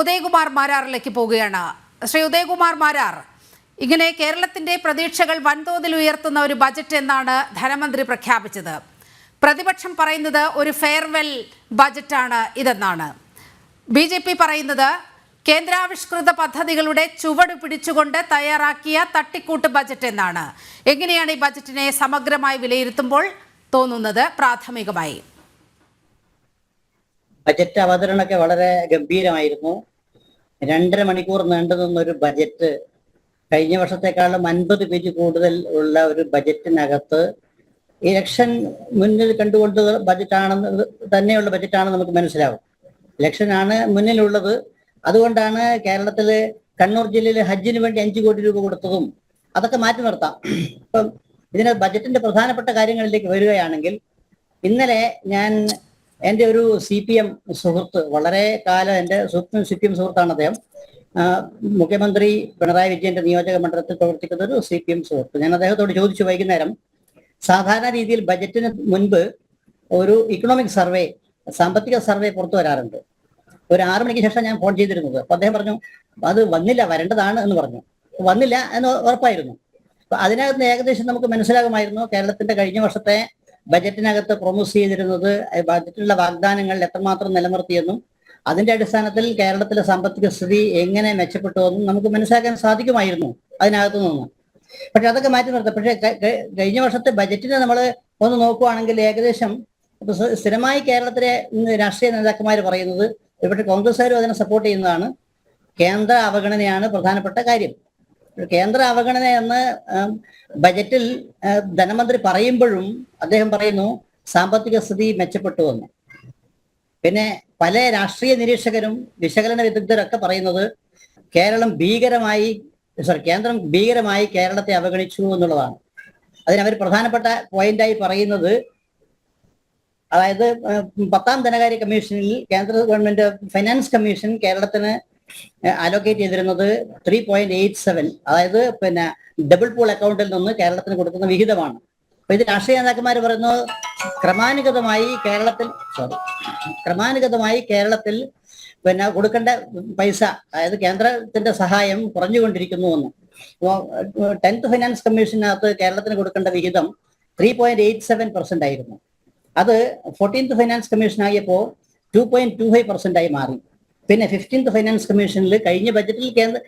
ഉദയകുമാർ മാരാറിലേക്ക് പോവുകയാണ്. ശ്രീ ഉദയകുമാർ മാരാർ ഇങ്ങനെ കേരളത്തിന്റെ പ്രതീക്ഷകൾ വൻതോതിൽ ഉയർത്തുന്ന ഒരു ബജറ്റ് എന്നാണ് ധനമന്ത്രി പ്രഖ്യാപിച്ചത്. പ്രതിപക്ഷം പറയുന്നത് ഒരു ഫെയർവെൽ ബജറ്റാണ് ഇതെന്നാണ്. ബി ജെ പി പറയുന്നത് കേന്ദ്രാവിഷ്കൃത പദ്ധതികളുടെ ചുവട് പിടിച്ചുകൊണ്ട് തയ്യാറാക്കിയ തട്ടിക്കൂട്ട് ബജറ്റ് എന്നാണ്. എങ്ങനെയാണ് ഈ ബജറ്റിനെ സമഗ്രമായി വിലയിരുത്തുമ്പോൾ തോന്നുന്നത് പ്രാഥമികമായി? ബജറ്റ് അവതരണമൊക്കെ വളരെ ഗംഭീരമായിരുന്നു. രണ്ടര മണിക്കൂർ നീണ്ടു നിന്നൊരു ബജറ്റ്. കഴിഞ്ഞ വർഷത്തെക്കാളും അൻപത് പേജ് കൂടുതൽ ഉള്ള ഒരു ബജറ്റിനകത്ത് ഇലക്ഷൻ മുന്നിൽ കണ്ടുകൊണ്ട് ബജറ്റാണെന്ന് തന്നെയുള്ള ബജറ്റാണ് നമുക്ക് മനസ്സിലാവും. ഇലക്ഷനാണ് മുന്നിലുള്ളത്. അതുകൊണ്ടാണ് കേരളത്തിൽ കണ്ണൂർ ജില്ലയിൽ ഹജ്ജിന് വേണ്ടി അഞ്ചു കോടി രൂപ കൊടുത്തതും അതൊക്കെ മാറ്റി നിർത്താം. ഇപ്പം ഇതിന് ബജറ്റിന്റെ പ്രധാനപ്പെട്ട കാര്യങ്ങളിലേക്ക് വരികയാണെങ്കിൽ ഇന്നലെ ഞാൻ എന്റെ ഒരു സി പി എം സുഹൃത്ത് വളരെ കാലം എന്റെ സുഹൃത്തും സി പി എം സുഹൃത്താണ് അദ്ദേഹം. മുഖ്യമന്ത്രി പിണറായി വിജയന്റെ നിയോജക മണ്ഡലത്തിൽ പ്രവർത്തിക്കുന്ന ഒരു സി പി എം സുഹൃത്ത്. ഞാൻ അദ്ദേഹത്തോട് ചോദിച്ചു വൈകുന്നേരം സാധാരണ രീതിയിൽ ബജറ്റിന് മുൻപ് ഒരു ഇക്കണോമിക് സർവേ സാമ്പത്തിക സർവേ പുറത്തു വരാറുണ്ട്. ഒരു ആറു മണിക്ക് ശേഷം ഞാൻ ഫോൺ ചെയ്തിരുന്നത്. അപ്പൊ അദ്ദേഹം പറഞ്ഞു അത് വന്നില്ല വരേണ്ടതാണ് എന്ന് പറഞ്ഞു. വന്നില്ല എന്ന് ഉറപ്പായിരുന്നു. അപ്പൊ അതിനകത്ത് ഏകദേശം നമുക്ക് മനസ്സിലാകുമായിരുന്നു കേരളത്തിന്റെ കഴിഞ്ഞ വർഷത്തെ ബജറ്റിനകത്ത് പ്രൊമോസ് ചെയ്തിരുന്നത് ബജറ്റിലുള്ള വാഗ്ദാനങ്ങൾ എത്രമാത്രം നിലനിർത്തിയെന്നും അതിന്റെ അടിസ്ഥാനത്തിൽ കേരളത്തിലെ സാമ്പത്തിക സ്ഥിതി എങ്ങനെ മെച്ചപ്പെട്ടുവെന്നും നമുക്ക് മനസ്സിലാക്കാൻ സാധിക്കുമായിരുന്നു അതിനകത്ത് നിന്ന്. പക്ഷെ അതൊക്കെ മാറ്റി നിർത്തും. പക്ഷെ കഴിഞ്ഞ വർഷത്തെ ബജറ്റിനെ നമ്മൾ ഒന്ന് നോക്കുവാണെങ്കിൽ ഏകദേശം സ്ഥിരമായി കേരളത്തിലെ രാഷ്ട്രീയ നേതാക്കന്മാർ പറയുന്നത് ഇവിടെ കോൺഗ്രസ്സുകാരും അതിനെ സപ്പോർട്ട് ചെയ്യുന്നതാണ്. കേന്ദ്ര അവഗണനയാണ് പ്രധാനപ്പെട്ട കാര്യം. കേന്ദ്ര അവഗണന എന്ന് ബജറ്റിൽ ധനമന്ത്രി പറയുമ്പോഴും അദ്ദേഹം പറയുന്നു സാമ്പത്തിക സ്ഥിതി മെച്ചപ്പെട്ടു എന്ന്. പിന്നെ പല രാഷ്ട്രീയ നിരീക്ഷകരും വിശകലന വിദഗ്ധരൊക്കെ പറയുന്നത് കേരളം ഭീകരമായി സോറി കേന്ദ്രം ഭീകരമായി കേരളത്തെ അവഗണിച്ചു എന്നുള്ളതാണ്. അതിനവർ പ്രധാനപ്പെട്ട പോയിന്റായി പറയുന്നത് അതായത് പത്താം ധനകാര്യ കമ്മീഷനിൽ കേന്ദ്ര ഗവൺമെന്റ് ഫൈനാൻസ് കമ്മീഷൻ കേരളത്തിന് അലോക്കേറ്റ് ചെയ്തിരുന്നത് ത്രീ പോയിന്റ് എയ്റ്റ് സെവൻ അതായത് പിന്നെ ഡബിൾ പൂൾ അക്കൗണ്ടിൽ നിന്ന് കേരളത്തിന് കൊടുക്കുന്ന വിഹിതമാണ്. അപ്പൊ ഇത് രാഷ്ട്രീയ നേതാക്കന്മാർ പറയുന്നു ക്രമാനുഗതമായി കേരളത്തിൽ സോറി ക്രമാനുഗതമായി കേരളത്തിൽ പിന്നെ കൊടുക്കേണ്ട പൈസ അതായത് കേന്ദ്രത്തിന്റെ സഹായം കുറഞ്ഞുകൊണ്ടിരിക്കുന്നു എന്ന്. ടെൻത്ത് ഫൈനാൻസ് കമ്മീഷനകത്ത് കേരളത്തിന് കൊടുക്കേണ്ട വിഹിതം three point eight seven percent ആയിരുന്നു. അത് ഫോർട്ടീൻത്ത് ഫിനാൻസ് കമ്മീഷൻ ആയപ്പോൾ two point two five percent ആയി മാറി. പിന്നെ ഫിഫ്റ്റീൻത്ത് ഫൈനാൻസ് കമ്മീഷനിൽ കഴിഞ്ഞ ബജറ്റിൽ കേന്ദ്ര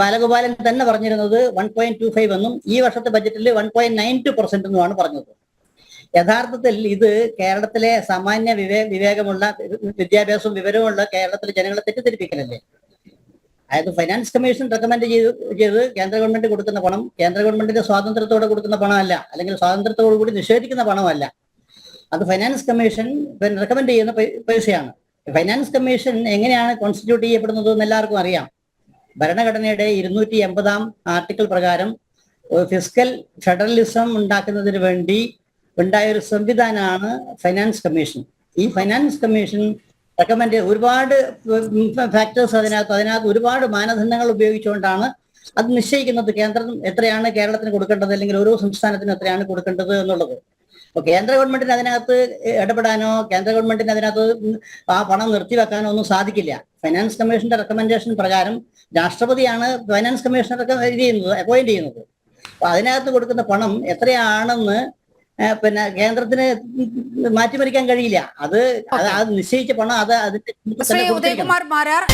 ബാലഗോപാലൻ തന്നെ പറഞ്ഞിരുന്നത് വൺ പോയിന്റ് ടു ഫൈവ് എന്നും ഈ വർഷത്തെ ബജറ്റിൽ one point nine two percent എന്നുമാണ് പറഞ്ഞത്. യഥാർത്ഥത്തിൽ ഇത് കേരളത്തിലെ സാമാന്യ വിവേ വിവേകമുള്ള വിദ്യാഭ്യാസവും വിവരവുമുള്ള കേരളത്തിലെ ജനങ്ങളെ തെറ്റിദ്ധരിപ്പിക്കലല്ലേ? അതായത് ഫൈനാൻസ് കമ്മീഷൻ റെക്കമെൻഡ് ചെയ്ത് ചെയ്ത് കേന്ദ്ര ഗവൺമെന്റ് കൊടുക്കുന്ന പണം കേന്ദ്ര ഗവൺമെന്റിന്റെ സ്വാതന്ത്ര്യത്തോടെ കൊടുക്കുന്ന പണമല്ല അല്ലെങ്കിൽ സ്വാതന്ത്ര്യത്തോടു കൂടി നിഷേധിക്കുന്ന പണമല്ല. അത് ഫൈനാൻസ് കമ്മീഷൻ റെക്കമെൻഡ് ചെയ്യുന്ന പൈസയാണ്. ഫൈനാൻസ് കമ്മീഷൻ എങ്ങനെയാണ് കോൺസ്റ്റിറ്റ്യൂട്ട് ചെയ്യപ്പെടുന്നത് എന്ന് എല്ലാവർക്കും അറിയാം. ഭരണഘടനയുടെ ഇരുന്നൂറ്റി എൺപതാം ആർട്ടിക്കിൾ പ്രകാരം ഫിസിക്കൽ ഫെഡറലിസം ഉണ്ടാക്കുന്നതിന് വേണ്ടി ഉണ്ടായ ഒരു സംവിധാനമാണ് ഫൈനാൻസ് കമ്മീഷൻ ഈ ഫൈനാൻസ് കമ്മീഷൻ റെക്കമെൻഡ് ഒരുപാട് ഫാക്ടേഴ്സ് അതിനകത്ത് അതിനകത്ത് ഒരുപാട് മാനദണ്ഡങ്ങൾ ഉപയോഗിച്ചുകൊണ്ടാണ് അത് നിശ്ചയിക്കുന്നത്. കേന്ദ്രം എത്രയാണ് കേരളത്തിന് കൊടുക്കേണ്ടത് അല്ലെങ്കിൽ ഓരോ സംസ്ഥാനത്തിനും എത്രയാണ് കൊടുക്കേണ്ടത് എന്നുള്ളത്. അപ്പൊ കേന്ദ്ര ഗവൺമെന്റിന് അതിനകത്ത് ഇടപെടാനോ കേന്ദ്ര ഗവൺമെന്റിന് അതിനകത്ത് ആ പണം നിർത്തിവെക്കാനോ ഒന്നും സാധിക്കില്ല. ഫൈനാൻസ് കമ്മീഷന്റെ റെക്കമെൻഡേഷൻ പ്രകാരം രാഷ്ട്രപതിയാണ് ഫൈനാൻസ് കമ്മീഷണർ ഇത് ചെയ്യുന്നത് അപ്പോയിന്റ് ചെയ്യുന്നത്. അപ്പൊ അതിനകത്ത് കൊടുക്കുന്ന പണം എത്രയാണെന്ന് പിന്നെ കേന്ദ്രത്തിന് മാറ്റിമറിക്കാൻ കഴിയില്ല. അത് അത് നിശ്ചയിച്ച പണം അത് അതിന്റെ ഉദയകുമാർ മാരാർ.